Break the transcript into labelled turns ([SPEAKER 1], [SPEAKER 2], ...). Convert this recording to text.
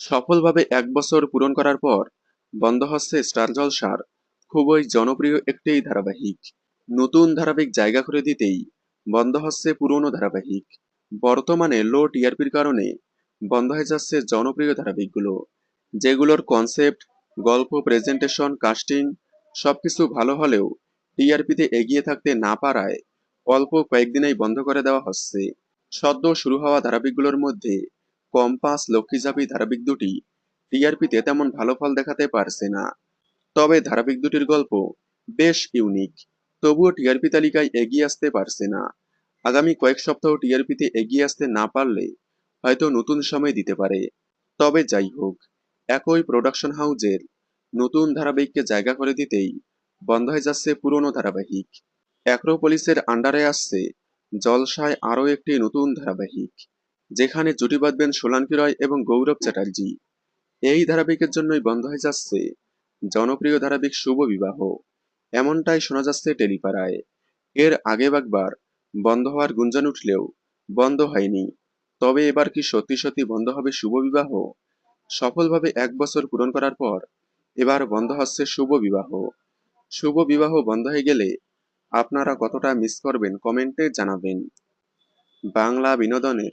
[SPEAKER 1] সফলভাবে এক বছর পূরণ করার পর বন্ধ হচ্ছে স্টার জলসার খুবই জনপ্রিয় একটি ধারাবাহিক। নতুন ধারাবাহিক জায়গা করে দিতেই বন্ধ হচ্ছে পুরনো ধারাবাহিক। বর্তমানে লো টিআরপির কারণে বন্ধ হয়ে যাচ্ছে জনপ্রিয় ধারাবাহিকগুলো, যেগুলোর কনসেপ্ট গল্প প্রেজেন্টেশন কাস্টিং সবকিছু ভালো হলেও টিআরপিতে এগিয়ে থাকতে না পারায় অল্প কয়েকদিনেই বন্ধ করে দেওয়া হচ্ছে। সদ্য শুরু হওয়া ধারাবাহিকগুলোর মধ্যে কম্পাস লক্ষ্মীচাপি ধারাবাহিক দুটি টিআরপিতে তেমন ভালো ফল দেখাতে পারছে না। তবে ধারাবাহিক দুটির গল্প বেশ ইউনিক, তবুও টিআরপি তালিকায় এগিয়ে আসতে পারছে না। আগামী কয়েক সপ্তাহ টিআরপিতে এগিয়ে আসতে না পারলে হয়তো নতুন সময় দিতে পারে। তবে যাই হোক, একই প্রোডাকশন হাউজের নতুন ধারাবাহিককে জায়গা করে দিতেই বন্ধ হয়ে যাচ্ছে পুরনো ধারাবাহিক। অ্যাক্রোপলিসের আন্ডারে আসছে জলসায় আরও একটি নতুন ধারাবাহিক। যেখানে জুটি বাঁধবেন সোলাঙ্কি রয় এবং গৌরব চ্যাটার্জি। এই ধারাবাহিকের জন্যই বন্ধ হয়ে যাচ্ছে জনপ্রিয় ধারাবাহিক শুভ বিবাহ। এমনটাই শোনা যাচ্ছে টেলিপাড়ায়। এর আগে একবার বন্ধ হওয়ার গুঞ্জন উঠলেও বন্ধ হয়নি। তবে এবার কি সত্যি সত্যি বন্ধ হবে শুভ বিবাহ? সফলভাবে এক বছর পূরণ করার পর এবার বন্ধ হচ্ছে শুভ বিবাহ। শুভ বিবাহ বন্ধ হয়ে গেলে আপনারা কতটা মিস করবেন কমেন্টে জানাবেন। বাংলা বিনোদনের